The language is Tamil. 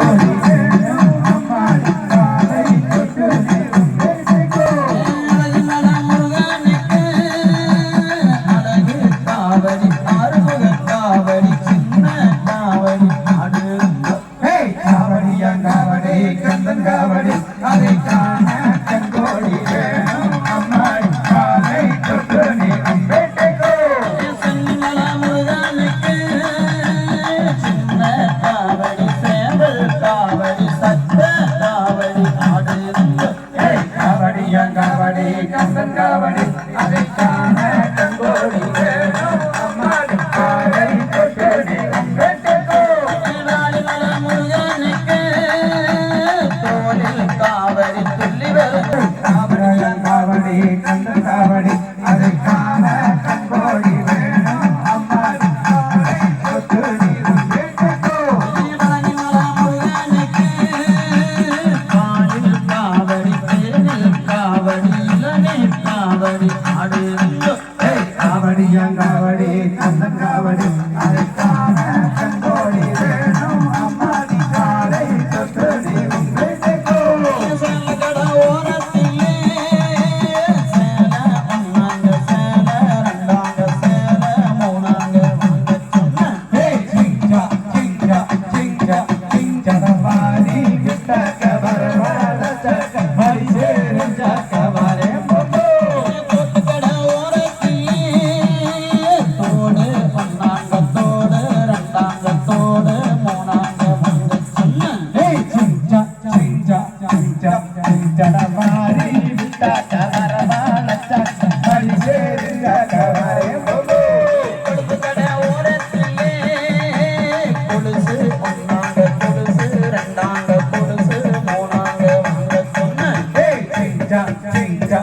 Yeah. அம்மாடி கசங்காவடி அதை காவரி துள்ளி வரும் காவடி ஆடு. காவடியா காவடி? da, down, da.